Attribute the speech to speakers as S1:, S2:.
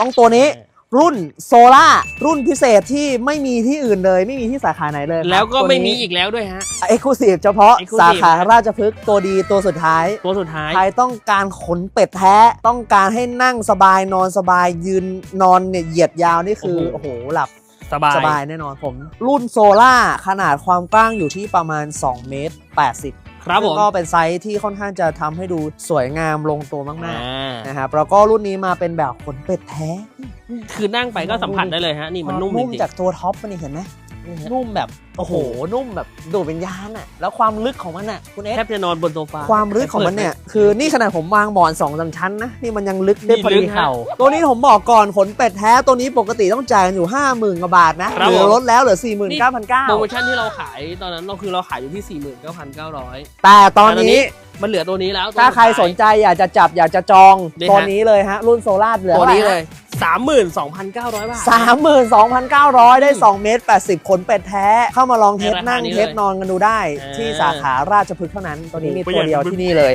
S1: ต้องตัวนี้รุ่นโซล่ารุ่นพิเศษที่ไม่มีที่อื่นเลย ไม่มีที่สาขาไหนเลยครับ
S2: แล้วก็ไม่มี
S1: ตัวนี้
S2: อีกแล้วด้วยฮะ
S1: เอ็กซ์คลูซีฟเฉพาะ
S2: Exclusive
S1: สาขาราชพฤกษ์ตัวดีตัวสุดท้าย
S2: ตัวสุดท้าย
S1: ใครต้องการขนเป็ดแท้ ต้องการให้นั่งสบายนอนสบายยืนนอนเนี่ยเหยียดยาวนี่คือ
S2: โอ้
S1: โอ้
S2: โห
S1: โหหลับ
S2: สบาย
S1: สบายแน่นอนผม รุ่นโซล่าขนาดความกว้างอยู่ที่ประมาณ 2 เมตร 80
S2: ครับผม
S1: ซึ่งก็เป็นไซส์ที่ค่อนข้างจะทำให้ดูสวยงามลงตัว
S2: อ่
S1: มากาๆนะครับแล้วก็รุ่นนี้มาเป็นแบบขนเป็ดแท้
S2: คือนั่งไปก็สัมผัสได้เลยฮะนี่มันนุ่มจริง
S1: จากตัวท็อปมันนี่เห็นไหม
S2: ๆ นี่ฮะ
S1: นุ่มแบบโอ้โหนุ่มแบบดูดวิญญาณอะแล้วความลึกของมันอะคุณเอส
S2: แทบจะนอนบนโซฟา
S1: ความลึกของมันเนี่ยคือนี่ขนาดผมวางหมอนสองสามชั้นนะนี่มันยังลึกได้พอ
S2: นี่ลึ
S1: ดี
S2: กฮะ
S1: เข่าตัวนี้ผมบอกก่อนขนเป็ดแท้ตัวนี้ปกติต้องจ่ายกันอยู่5 0,000กว่าบาทนะครับเหลือ
S2: ผม
S1: ลดแล้วเหลือ
S2: โปรโม
S1: 49,900
S2: ชั่นที่เราขายตอนนั้นเราคือเราขายอยู่ที่49,900
S1: แต่ตอน
S2: แต่ตอนนี้
S1: นี้
S2: มันเหลือตัวนี้แล้วตัว
S1: ถ้าใครสนใจอยากจะจับอยากจะจอง
S2: นี่ฮะ
S1: ตัวนี้เลยฮะรุ่นโซล่าเหลือ
S2: ตัวนี้
S1: ท่าไห
S2: เล
S1: ร่
S2: ย 32,900 บาท
S1: สามหมื่นสองพันเก้าร้อยได้ 2 เมตร 80 ขนเป็ดแท้ เข้ามาลองเทส
S2: ในราคา
S1: นั่ง
S2: นี้
S1: เทส
S2: เลย
S1: นอนกันดูได้
S2: อ่า
S1: ที่สาขาราชพฤกษ์เท่านั้น ตัวนี้มี
S2: โอ้โห
S1: ตัวเดียว
S2: ประหยัด
S1: ที่นี่เลย